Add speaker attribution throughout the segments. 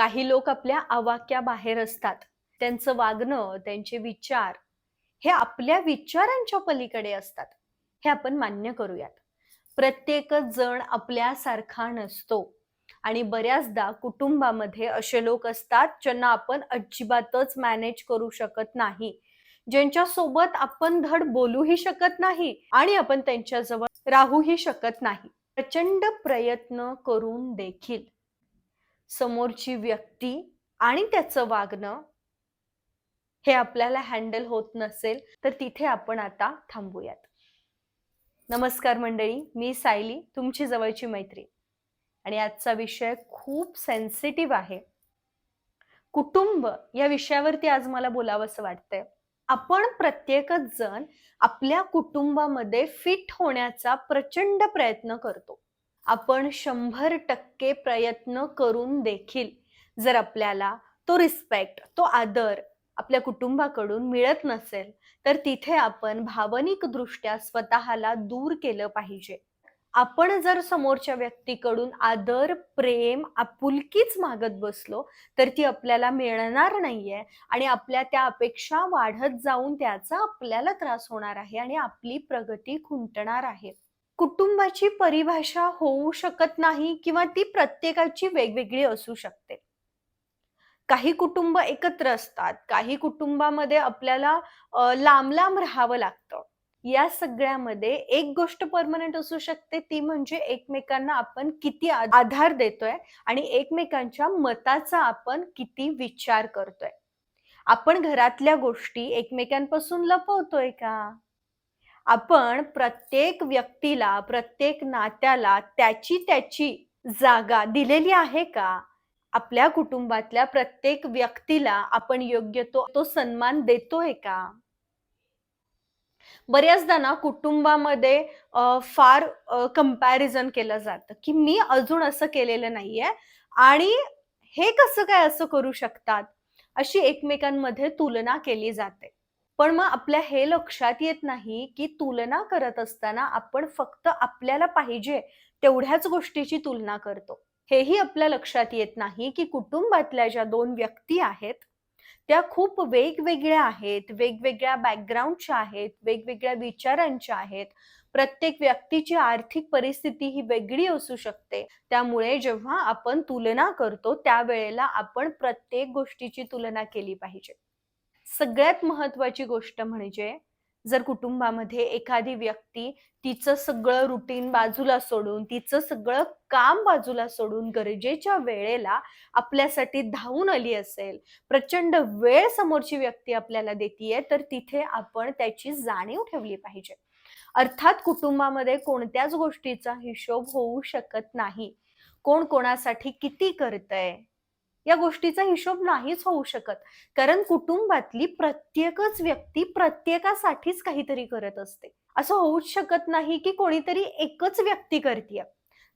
Speaker 1: काही लोक आपल्या आवाक्या बाहेर असतात. त्यांचं वागणं त्यांचे विचार हे आपल्या विचारांच्या पलीकडे असतात. हे आपण मान्य करूयात. प्रत्येकच जण आपल्यासारखा नसतो. आणि बऱ्याचदा कुटुंबामध्ये असे लोक असतात ज्यांना आपण अजिबातच मॅनेज करू शकत नाही. ज्यांच्या सोबत आपण धड बोलूही शकत नाही आणि आपण त्यांच्याजवळ राहूही शकत नाही. प्रचंड प्रयत्न करून देखील समोरची व्यक्ती आणि त्याचं वागणं हे आपल्याला हँडल होत नसेल तर तिथे आपण आता थांबूयात. नमस्कार मंडळी मी सायली तुमची जवळची मैत्री. आणि आजचा विषय खूप सेन्सिटिव्ह आहे. कुटुंब या विषयावरती आज मला बोलावंसं वाटतंय. आपण प्रत्येकच जण आपल्या कुटुंबामध्ये फिट होण्याचा प्रचंड प्रयत्न करतो. आपण शंभर टक्के प्रयत्न करून देखील जर आपल्याला तो रिस्पेक्ट तो आदर आपल्या कुटुंबाकडून मिळत नसेल तर तिथे आपण भावनिकदृष्ट्या स्वतःला दूर केलं पाहिजे. आपण जर समोरच्या व्यक्तीकडून आदर प्रेम आपुलकीच मागत बसलो तर ती आपल्याला मिळणार नाहीये आणि आपल्या त्या अपेक्षा वाढत जाऊन त्याचा आपल्याला त्रास होणार आहे आणि आपली प्रगती खुंटणार आहे. कुटुंबाची परिभाषा होऊ शकत नाही किंवा ती प्रत्येकाची वेगवेगळी असू शकते. काही कुटुंब एकत्र असतात काही कुटुंबामध्ये आपल्याला लांब लांब राहावं लागतं. या सगळ्यामध्ये एक गोष्ट परमनंट असू शकते ती म्हणजे एकमेकांना आपण किती आधार देतोय आणि एकमेकांच्या मताचा आपण किती विचार करतोय. आपण घरातल्या गोष्टी एकमेकांपासून लपवतोय का? आपण प्रत्येक व्यक्तीला प्रत्येक नात्याला त्याची त्याची जागा दिलेली आहे का? आपल्या कुटुंबातल्या प्रत्येक व्यक्तीला आपण योग्य तो तो सन्मान देतोय का? बऱ्याचदा ना कुटुंबामध्ये फार कंपॅरिझन केलं जातं की मी अजून असं केलेलं नाहीये आणि हे कसं काय असं करू शकतात? अशी एकमेकांमध्ये तुलना केली जाते. पण मग आपल्या हे लक्षात येत नाही की तुलना करत असताना आपण फक्त आपल्याला पाहिजे तेवढ्याच गोष्टीची तुलना करतो. हेही आपल्या लक्षात येत नाही की कुटुंबातल्या ज्या दोन व्यक्ती आहेत त्या खूप वेगवेगळ्या आहेत वेगवेगळ्या बॅकग्राऊंडच्या आहेत वेगवेगळ्या विचारांच्या आहेत. प्रत्येक व्यक्तीची आर्थिक परिस्थिती ही वेगळी असू शकते. त्यामुळे जेव्हा आपण तुलना करतो त्यावेळेला आपण प्रत्येक गोष्टीची तुलना केली पाहिजे. सगळ्यात महत्वाची गोष्ट म्हणजे जर कुटुंबामध्ये एखादी व्यक्ती तिचं सगळं रुटीन बाजूला सोडून तिचं सगळं काम बाजूला सोडून गरजेच्या वेळेला आपल्यासाठी धावून आली असेल प्रचंड वेळ समोरची व्यक्ती आपल्याला देतीये तर तिथे आपण त्याची जाणीव ठेवली पाहिजे. अर्थात कुटुंबामध्ये कोणत्याच गोष्टीचा हिशोब होऊ शकत नाही. कोण कोणासाठी किती करतंय या गोष्टीचा हिशोब नाहीच होऊ शकत. कारण कुटुंबातली प्रत्येकच व्यक्ती प्रत्येकासाठीच काहीतरी करत असते. असं होऊच शकत नाही की कोणीतरी एकच व्यक्ती करतीये.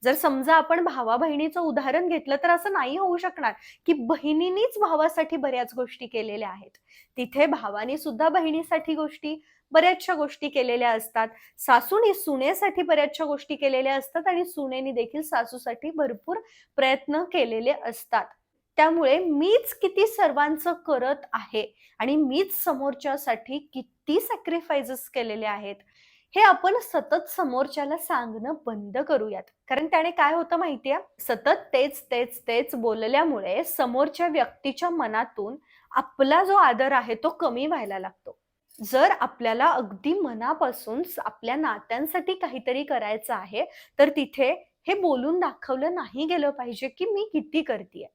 Speaker 1: जर समजा आपण भावा बहिणीचं उदाहरण घेतलं तर असं नाही होऊ शकणार की बहिणीनीच भावासाठी बऱ्याच गोष्टी केलेल्या आहेत. तिथे भावाने सुद्धा बहिणीसाठी गोष्टी बऱ्याचशा गोष्टी केलेल्या असतात. सासूने सुनेसाठी बऱ्याचशा गोष्टी केलेल्या असतात आणि सुनेनी देखील सासूसाठी भरपूर प्रयत्न केलेले असतात. त्यामुळे मीच किती सर्वांचं करत आहे आणि मीच समोरच्यासाठी किती सॅक्रिफाइसेस केलेले आहेत हे आपण सतत समोरच्याला सांगणं बंद करूयात. कारण त्याने काय होतं माहितीये? सतत तेच तेच तेच बोलल्यामुळे समोरच्या व्यक्तीच्या मनातून आपला जो आदर आहे तो कमी व्हायला लागतो. जर आपल्याला अगदी मनापासून आपल्या नात्यांसाठी काहीतरी करायचं आहे तर तिथे हे बोलून दाखवलं नाही गेलं पाहिजे की मी किती करतीये.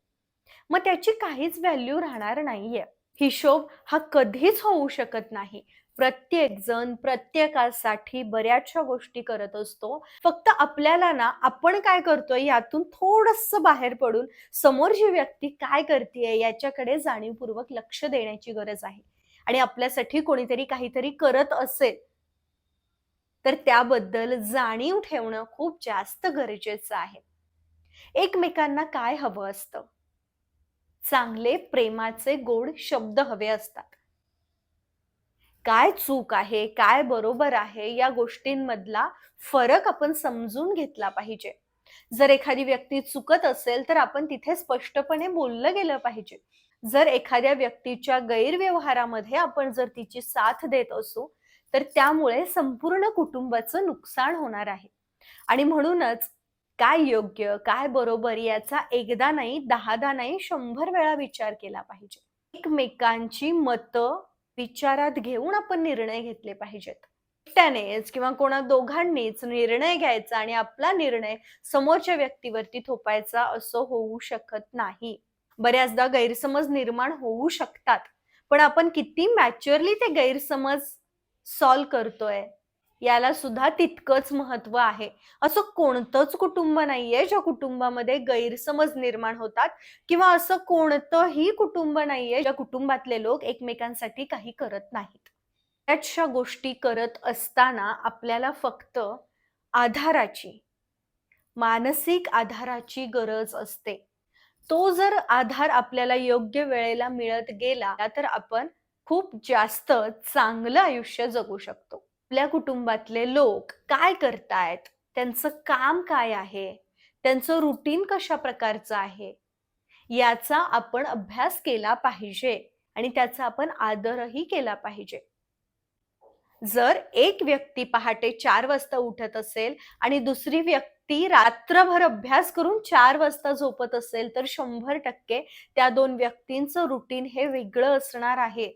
Speaker 1: मग त्याची काहीच व्हॅल्यू राहणार नाहीये. हिशोब हा कधीच होऊ शकत नाही. प्रत्येक जण प्रत्येकासाठी बऱ्याचशा गोष्टी करत असतो. फक्त आपल्याला ना आपण काय करतोय यातून थोडस बाहेर पडून समोरची व्यक्ती काय करते याच्याकडे जाणीवपूर्वक लक्ष देण्याची गरज आहे. आणि आपल्यासाठी कोणीतरी काहीतरी करत असेल तर त्याबद्दल जाणीव ठेवणं खूप जास्त गरजेचं आहे. एकमेकांना काय हवं असतं? चांगले प्रेमाचे गोड शब्द हवे असतात. काय चूक आहे काय बरोबर आहे या गोष्टींमधला फरक आपण समजून घेतला पाहिजे. जर एखादी व्यक्ती चुकत असेल तर आपण तिथे स्पष्टपणे बोललं गेलं पाहिजे. जर एखाद्या व्यक्तीच्या गैरव्यवहारामध्ये आपण जर तिची साथ देत असू तर त्यामुळे संपूर्ण कुटुंबाचं नुकसान होणार आहे. आणि म्हणूनच काय योग्य काय बरोबर याचा एकदा नाही दहादा नाही शंभर वेळा विचार केला पाहिजे. एकमेकांची मतं विचारात घेऊन आपण निर्णय घेतले पाहिजेत. एकट्यानेच किंवा कोणा दोघांनीच निर्णय घ्यायचा आणि आपला निर्णय समोरच्या व्यक्तीवरती थोपायचा असं होऊ शकत नाही. बऱ्याचदा गैरसमज निर्माण होऊ शकतात पण आपण किती मॅच्युअरली ते गैरसमज सॉल्व करतोय याला सुद्धा तितकंच महत्त्व आहे. असं कोणतंच कुटुंब नाहीये ज्या कुटुंबामध्ये गैरसमज निर्माण होतात किंवा असं कोणतंही कुटुंब नाहीये ज्या कुटुंबातले लोक एकमेकांसाठी काही करत नाहीत. त्याच्या गोष्टी करत असताना आपल्याला फक्त आधाराची मानसिक आधाराची गरज असते. तो जर आधार आपल्याला योग्य वेळेला मिळत गेला तर आपण खूप जास्त चांगलं आयुष्य जगू शकतो. आपल्या कुटुंबातले लोक काय करतायत? त्यांचं काम काय आहे? त्यांचं रुटीन कशा प्रकारचं आहे? याचा आपण अभ्यास केला पाहिजे आणि त्याचा आपण आदरही केला पाहिजे. जर एक व्यक्ती पहाटे चार वाजता उठत असेल आणि दुसरी व्यक्ती रात्रभर अभ्यास करून चार वाजता झोपत असेल तर शंभर टक्के त्या दोन व्यक्तींचं रुटीन हे वेगळं असणार आहे.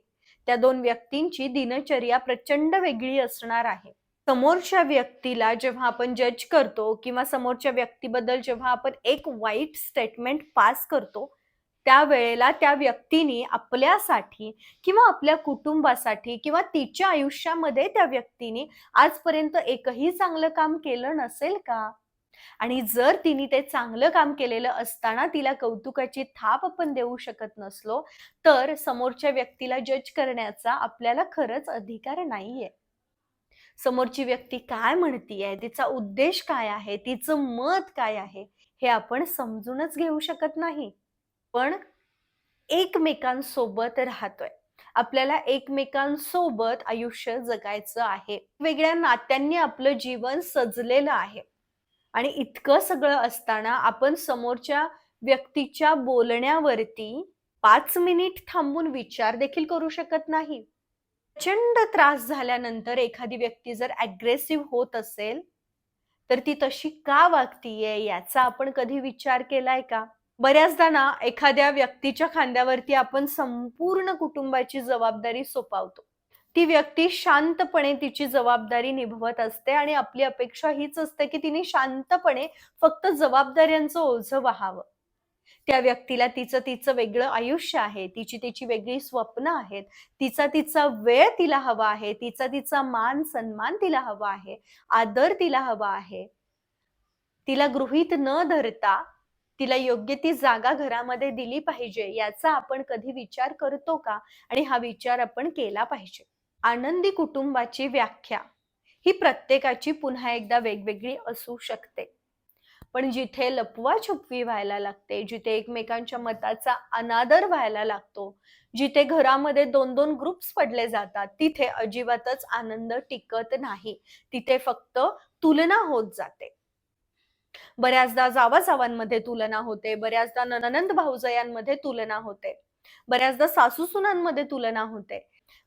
Speaker 1: त्या दोन व्यक्तींची दिनचर्या प्रचंड वेगळी असणार आहे. समोरच्या व्यक्तीला जेव्हा आपण जज करतो किंवा समोरच्या व्यक्तीबद्दल जेव्हा आपण एक वाईट स्टेटमेंट पास करतो त्यावेळेला त्या व्यक्तीने आपल्यासाठी किंवा आपल्या कुटुंबासाठी किंवा तिच्या आयुष्यामध्ये त्या व्यक्तीने आजपर्यंत एकही चांगलं काम केलं नसेल का? आणि जर तिने ते चांगलं काम केलेलं असताना तिला कौतुकाची थाप आपण देऊ शकत नसलो तर समोरच्या व्यक्तीला जज करण्याचा आपल्याला खरंच अधिकार नाहीये. समोरची व्यक्ती काय म्हणतीये तिचा उद्देश काय आहे तिचं मत काय आहे हे आपण समजूनच घेऊ शकत नाही. पण एकमेकांसोबत राहतोय. आपल्याला एकमेकांसोबत आयुष्य जगायचं आहे. वेगळ्या नात्यांनी आपलं जीवन सजलेलं आहे. आणि इतकं सगळं असताना आपण समोरच्या व्यक्तीच्या बोलण्यावरती पाच मिनिट थांबून विचार देखील करू शकत नाही. प्रचंड त्रास झाल्यानंतर एखादी व्यक्ती जर अग्रेसिव्ह होत असेल तर ती तशी का वागतीये याचा आपण कधी विचार केलाय का? बऱ्याचदा ना एखाद्या व्यक्तीच्या खांद्यावरती आपण संपूर्ण कुटुंबाची जबाबदारी सोपावतो. ती व्यक्ती शांतपणे तिची जबाबदारी निभवत असते आणि आपली अपेक्षा हीच असते की तिने शांतपणे फक्त जबाबदाऱ्यांचं ओझं व्हावं. त्या व्यक्तीला तिचं तिचं वेगळं आयुष्य आहे तिची तिची वेगळी स्वप्न आहेत तिचा तिचा वेळ तिला हवा आहे तिचा तिचा मान सन्मान तिला हवा आहे आदर तिला हवा आहे. तिला गृहीत न धरता तिला योग्य ती जागा घरामध्ये दिली पाहिजे याचा आपण कधी विचार करतो का? आणि हा विचार आपण केला पाहिजे. आनंदी कुटुंबाची व्याख्या ही प्रत्येकाची पुन्हा एकदा वेगवेगळी असू शकते. पण जिथे लपवा छुपवी व्हायला लागते जिथे एकमेकांच्या मताचा अनादर व्हायला लागतो जिथे घरामध्ये दोन दोन ग्रुप्स पडले जातात तिथे अजिबातच आनंद टिकत नाही तिथे फक्त तुलना होत जाते. बऱ्याचदा जावाजावांमध्ये तुलना होते बऱ्याचदा ननंद भाऊजयांमध्ये तुलना होते बऱ्याचदा सासूसुनांमध्ये तुलना होते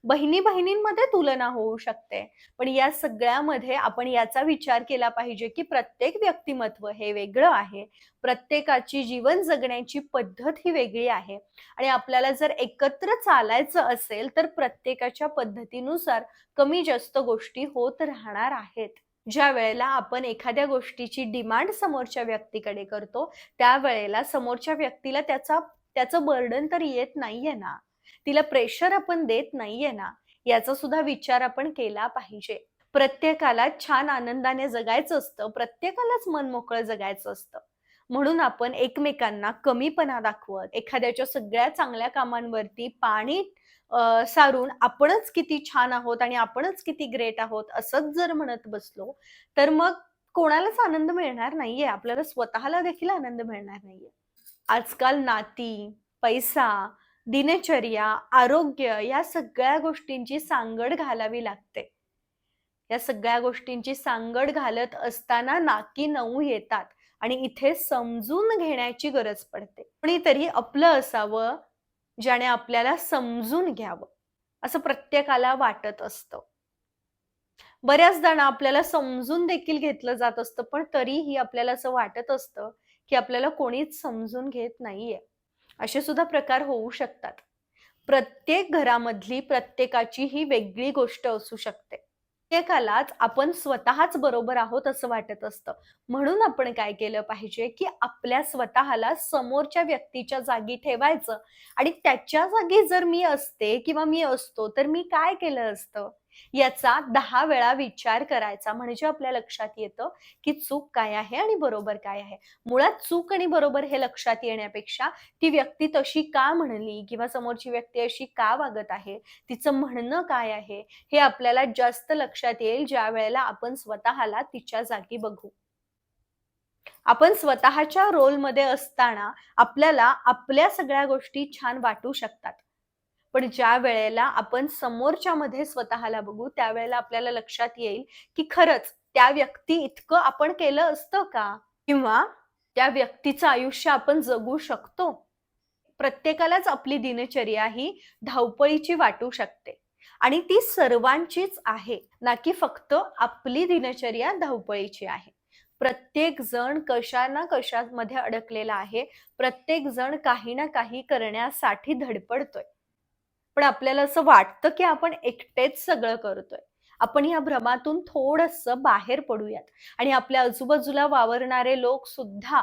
Speaker 1: बहिणी बहिणींमध्ये तुलना होऊ शकते. पण या सगळ्यामध्ये आपण याचा विचार केला पाहिजे की प्रत्येक व्यक्तिमत्व हे वेगळं आहे. प्रत्येकाची जीवन जगण्याची पद्धत ही वेगळी आहे. आणि आपल्याला जर एकत्र चालायचं असेल तर प्रत्येकाच्या पद्धतीनुसार कमी जास्त गोष्टी होत राहणार आहेत. ज्या वेळेला आपण एखाद्या गोष्टीची डिमांड समोरच्या व्यक्तीकडे करतो त्यावेळेला समोरच्या व्यक्तीला त्याचा त्याचं बर्डन तर येत नाहीये ना. तिला प्रेशर आपण देत नाहीये ना याचा सुद्धा विचार आपण केला पाहिजे. प्रत्येकाला छान आनंदाने जगायचं असतं प्रत्येकालाच मन मोकळं जगायचं असतं. म्हणून आपण एकमेकांना कमीपणा दाखवत एखाद्याच्या सगळ्या चांगल्या कामांवरती पाणी सारून आपणच किती छान आहोत आणि आपणच किती ग्रेट आहोत असंच जर म्हणत बसलो तर मग कोणालाच आनंद मिळणार नाहीये. आपल्याला स्वतःला देखील आनंद मिळणार नाहीये. आजकाल नाती पैसा दिनचर्या आरोग्य या सगळ्या गोष्टींची सांगड घालावी लागते. या सगळ्या गोष्टींची सांगड घालत असताना नाकी नऊ येतात आणि इथे समजून घेण्याची गरज पडते. कोणीतरी आपलं असावं ज्याने आपल्याला समजून घ्यावं असं प्रत्येकाला वाटत असतं. बऱ्याचदा ना आपल्याला समजून देखील घेतलं जात असतं पण तरीही आपल्याला असं वाटत असतं की आपल्याला कोणीच समजून घेत नाहीये. असे सुद्धा प्रकार होऊ शकतात. प्रत्येक घरामधली प्रत्येकाची ही वेगळी गोष्ट असू शकते. प्रत्येकालाच आपण स्वतःच बरोबर आहोत असं वाटत असतं. म्हणून आपण काय केलं पाहिजे की आपल्या स्वतःला समोरच्या व्यक्तीच्या जागी ठेवायचं आणि त्याच्या जागी जर मी असते किंवा मी असतो तर मी काय केलं असतं? याचा दहा वेळा विचार करायचा म्हणजे आपल्या लक्षात येतं की चूक काय आहे आणि बरोबर काय आहे. मुळात चूक आणि बरोबर हे लक्षात येण्यापेक्षा ती व्यक्ती तशी का म्हणली किंवा समोरची व्यक्ती अशी का वागत आहे तिचं म्हणणं काय आहे हे आपल्याला जास्त लक्षात येईल ज्या वेळेला आपण स्वतःला तिच्या जागी बघू. आपण स्वतःच्या रोलमध्ये असताना आपल्याला आपल्या सगळ्या गोष्टी छान वाटू शकतात. पण ज्या वेळेला आपण समोरच्या मध्ये स्वतःला बघू त्यावेळेला आपल्याला लक्षात येईल की खरंच त्या व्यक्ती इतकं आपण केलं असतं का? किंवा त्या व्यक्तीचं आयुष्य आपण जगू शकतो? प्रत्येकालाच आपली दिनचर्या ही धावपळीची वाटू शकते. आणि ती सर्वांचीच आहे ना की फक्त आपली दिनचर्या धावपळीची आहे. प्रत्येक जण कशा ना कशामध्ये अडकलेला आहे प्रत्येक जण काही ना काही करण्यासाठी धडपडतोय. पण आपल्याला असं वाटतं की आपण एकटेच सगळं करतोय. आपण या भ्रमातून थोडस बाहेर पडूयात. आणि आपल्या आजूबाजूला वावरणारे लोक सुद्धा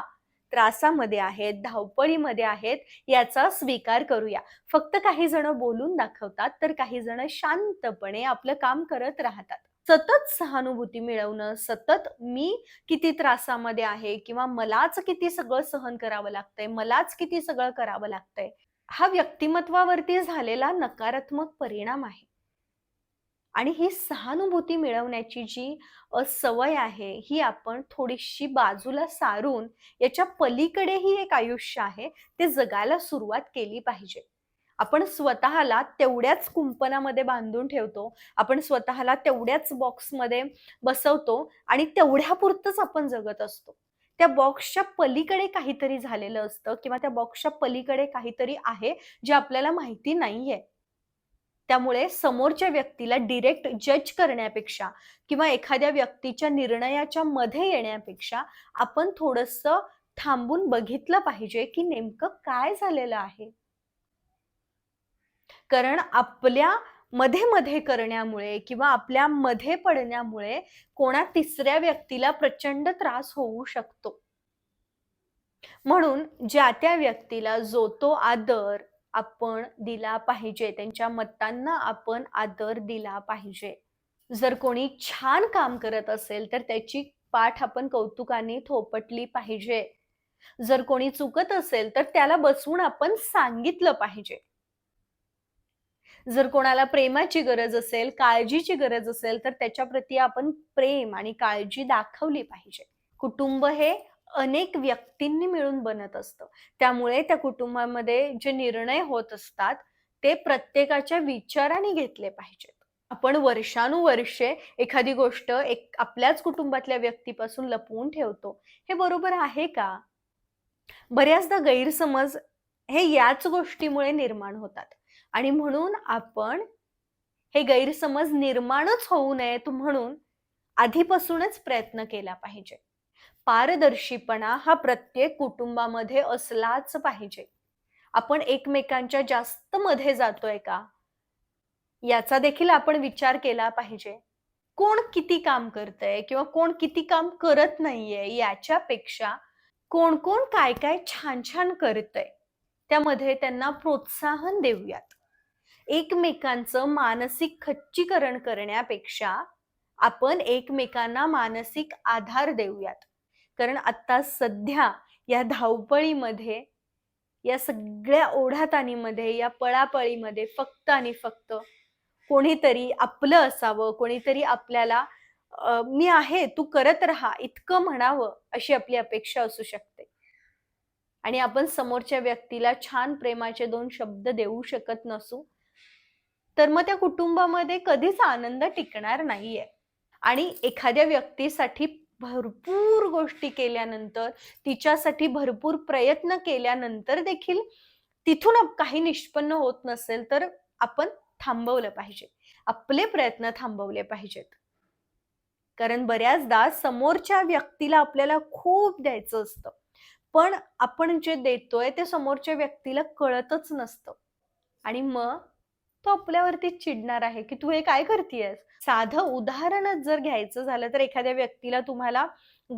Speaker 1: त्रासामध्ये आहेत धावपळीमध्ये आहेत याचा स्वीकार करूया. फक्त काही जण बोलून दाखवतात तर काही जण शांतपणे आपलं काम करत राहतात. सतत सहानुभूती मिळवणं सतत मी किती त्रासामध्ये आहे किंवा मलाच किती सगळं सहन करावं लागतंय मलाच किती सगळं करावं लागतंय हा व्यक्तिमत्वावरती झालेला नकारात्मक परिणाम आहे. आणि ही सहानुभूती मिळवण्याची जी सवय आहे ही आपण थोडीशी बाजूला सारून याच्या पलीकडेही एक आयुष्य आहे ते जगायला सुरुवात केली पाहिजे. आपण स्वतःला तेवढ्याच कुंपणामध्ये बांधून ठेवतो आपण स्वतःला तेवढ्याच बॉक्समध्ये बसवतो आणि तेवढ्यापुरतच आपण जगत असतो. त्या बॉक्सच्या पलीकडे काहीतरी झालेलं असतं किंवा त्या बॉक्सच्या पलीकडे काहीतरी आहे जे आपल्याला माहिती नाहीये. त्यामुळे समोरच्या व्यक्तीला डिरेक्ट जज करण्यापेक्षा किंवा एखाद्या व्यक्तीच्या निर्णयाच्या मध्ये येण्यापेक्षा आपण थोडस थांबून बघितलं पाहिजे की नेमकं काय झालेलं आहे. कारण आपल्या मध्ये मध्ये करण्यामुळे किंवा आपल्या मध्ये पडण्यामुळे कोणा तिसऱ्या व्यक्तीला प्रचंड त्रास होऊ शकतो. म्हणून ज्या त्या व्यक्तीला जो तो आदर आपण दिला पाहिजे त्यांच्या मतांना आपण आदर दिला पाहिजे. जर कोणी छान काम करत असेल तर त्याची पाठ आपण कौतुकाने थोपटली पाहिजे. जर कोणी चुकत असेल तर त्याला बसवून आपण सांगितलं पाहिजे. जर कोणाला प्रेमाची गरज असेल काळजीची गरज असेल तर त्याच्याप्रती आपण प्रेम आणि काळजी दाखवली पाहिजे. कुटुंब हे अनेक व्यक्तींनी मिळून बनत असतं. त्यामुळे त्या कुटुंबामध्ये जे निर्णय होत असतात ते प्रत्येकाच्या विचाराने घेतले पाहिजेत. आपण वर्षानुवर्षे एखादी गोष्ट एक आपल्याच कुटुंबातल्या व्यक्तीपासून लपवून ठेवतो. हे बरोबर आहे का? बऱ्याचदा गैरसमज हे याच गोष्टीमुळे निर्माण होतात. आणि म्हणून आपण हे गैरसमज निर्माणच होऊ नयेत म्हणून आधीपासूनच प्रयत्न केला पाहिजे. पारदर्शीपणा हा प्रत्येक कुटुंबामध्ये असलाच पाहिजे. आपण एकमेकांच्या जास्त मध्ये जातोय का? याचा देखील आपण विचार केला पाहिजे. कोण किती काम करतय किंवा कोण किती काम करत नाहीये याच्यापेक्षा कोण कोण काय काय छान छान करतय त्यामध्ये त्यांना प्रोत्साहन देऊयात. एकमेकांचं मानसिक खच्चीकरण करण्यापेक्षा आपण एकमेकांना मानसिक आधार देऊयात. कारण आता सध्या या धावपळीमध्ये या सगळ्या ओढाताणीमध्ये या पळापळीमध्ये फक्त आणि फक्त कोणीतरी आपलं असावं कोणीतरी आपल्याला मी आहे तू करत राहा इतकं म्हणावं अशी आपली अपेक्षा असू शकते. आणि आपण समोरच्या व्यक्तीला छान प्रेमाचे दोन शब्द देऊ शकत नसू तर मग त्या कुटुंबामध्ये कधीच आनंद टिकणार नाहीये. आणि एखाद्या व्यक्तीसाठी भरपूर गोष्टी केल्यानंतर तिच्यासाठी भरपूर प्रयत्न केल्यानंतर देखील तिथून काही निष्पन्न होत नसेल तर आपण थांबवलं पाहिजे. आपले प्रयत्न थांबवले पाहिजेत. कारण बऱ्याचदा समोरच्या व्यक्तीला आपल्याला खूप द्यायचं असतं. पण आपण जे देतोय ते समोरच्या व्यक्तीला कळतच नसतं. आणि मग तो आपल्यावरती चिडणार आहे की तू हे काय करतेयस? साधं उदाहरणच जर घ्यायचं झालं तर एखाद्या व्यक्तीला तुम्हाला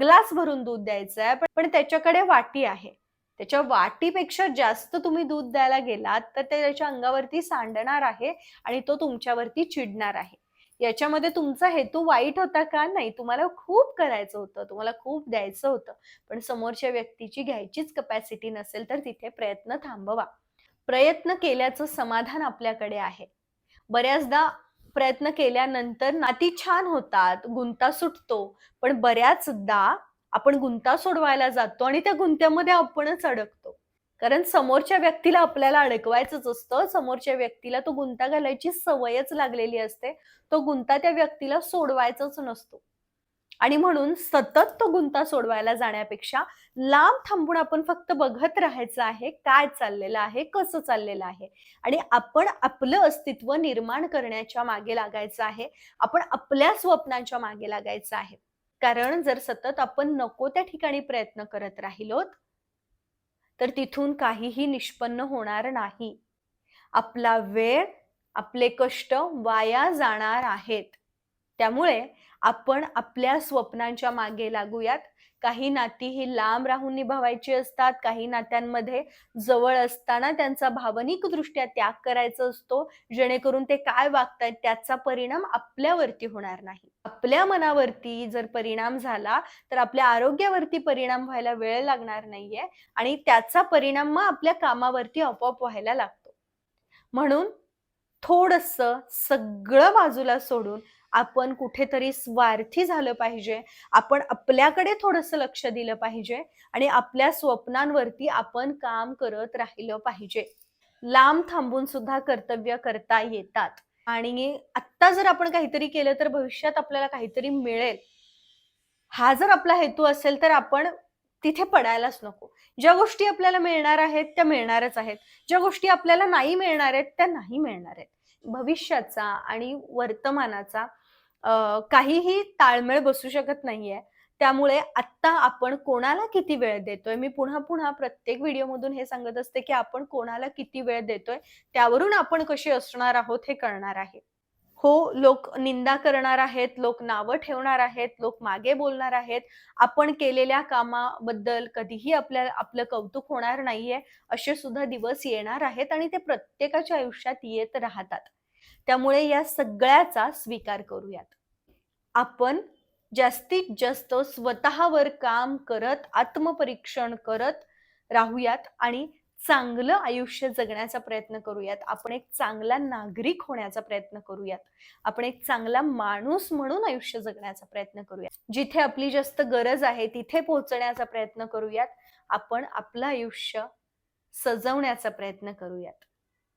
Speaker 1: ग्लास भरून दूध द्यायचं आहे पण- पण त्याच्याकडे वाटी आहे. त्याच्या वाटीपेक्षा जास्त तुम्ही दूध द्यायला गेलात तर ते त्याच्या अंगावरती सांडणार आहे आणि तो तुमच्यावरती चिडणार आहे. याच्यामध्ये तुमचा हेतू वाईट होता का? नाही. तुम्हाला खूप करायचं होतं. तुम्हाला खूप द्यायचं होतं. पण समोरच्या व्यक्तीची घ्यायचीच कपॅसिटी नसेल तर तिथे प्रयत्न थांबवा. प्रयत्न केल्याचं समाधान आपल्याकडे आहे. बऱ्याचदा प्रयत्न केल्यानंतर नाती छान होतात गुंता सुटतो पण बऱ्याचदा आपण गुंता सोडवायला जातो आणि त्या गुंत्यामध्ये आपणच अडकतो. कारण समोरच्या व्यक्तीला आपल्याला अडकवायचंच असतं. समोरच्या व्यक्तीला तो गुंता घालायची सवयच लागलेली असते. तो गुंता त्या व्यक्तीला सोडवायचाच नसतो. आणि म्हणून सतत तो गुंता सोडवायला जाण्यापेक्षा लांब थांबून आपण फक्त बघत राहायचं आहे काय चाललेलं आहे कसं चाललेलं आहे. आणि आपण आपलं अस्तित्व निर्माण करण्याच्या मागे लागायचं आहे आपण आपल्या स्वप्नांच्या मागे लागायचं आहे. कारण जर सतत आपण नको त्या ठिकाणी प्रयत्न करत राहिलोत तर तिथून काहीही निष्पन्न होणार नाही. आपला वेळ आपले कष्ट वाया जाणार आहेत. त्यामुळे आपण आपल्या स्वप्नांच्या मागे लागूयात. काही नाती ही लांब राहून निभावायची असतात काही नात्यांमध्ये जवळ असताना त्यांचा भावनिक दृष्ट्या त्याग करायचा असतो जेणेकरून ते काय वागतायत त्याचा परिणाम आपल्यावरती होणार नाही. आपल्या मनावरती जर परिणाम झाला तर आपल्या आरोग्यावरती परिणाम व्हायला वेळ लागणार नाहीये आणि त्याचा परिणाम मग आपल्या कामावरती आपोआप व्हायला लागतो. म्हणून थोडस सगळं बाजूला सोडून आपण कुठेतरी स्वार्थी झालं पाहिजे. आपण आपल्याकडे थोडस लक्ष दिलं पाहिजे आणि आपल्या स्वप्नांवरती आपण काम करत राहिलं पाहिजे. लांब थांबून सुद्धा कर्तव्य करता येतात. आणि आत्ता जर आपण काहीतरी केलं तर भविष्यात आपल्याला काहीतरी मिळेल. हा जर आपला हेतू असेल तर आपण तिथे पडायलाच नको. ज्या गोष्टी आपल्याला मिळणार आहेत त्या मिळणारच आहेत. ज्या गोष्टी आपल्याला नाही मिळणार आहेत त्या नाही मिळणार आहेत. भविष्याचा आणि वर्तमानाचा काहीही ताळमेळ बसू शकत नाहीये. त्यामुळे आत्ता आपण कोणाला किती वेळ देतोय? मी पुन्हा पुन्हा प्रत्येक व्हिडिओमधून हे सांगत असते की आपण कोणाला किती वेळ देतोय? त्यावरून आपण कशी असणार आहोत हे कळणार आहे. हो लोक निंदा करणार आहेत लोक नावं ठेवणार आहेत लोक मागे बोलणार आहेत. आपण केलेल्या कामाबद्दल कधीही आपल्या आपलं कौतुक होणार नाहीये. असे सुद्धा दिवस येणार आहेत आणि ते प्रत्येकाच्या आयुष्यात येत राहतात. त्यामुळे या सगळ्याचा स्वीकार करूयात. आपण जास्तीत जास्त स्वतःवर काम करत आत्मपरीक्षण करत राहूयात आणि चांगलं आयुष्य जगण्याचा प्रयत्न करूयात. आपण एक चांगला नागरिक होण्याचा प्रयत्न करूयात. आपण एक चांगला माणूस म्हणून आयुष्य जगण्याचा प्रयत्न करूयात. जिथे आपली जास्त गरज आहे तिथे पोहोचण्याचा प्रयत्न करूयात. आपण आपलं आयुष्य सजवण्याचा प्रयत्न करूयात.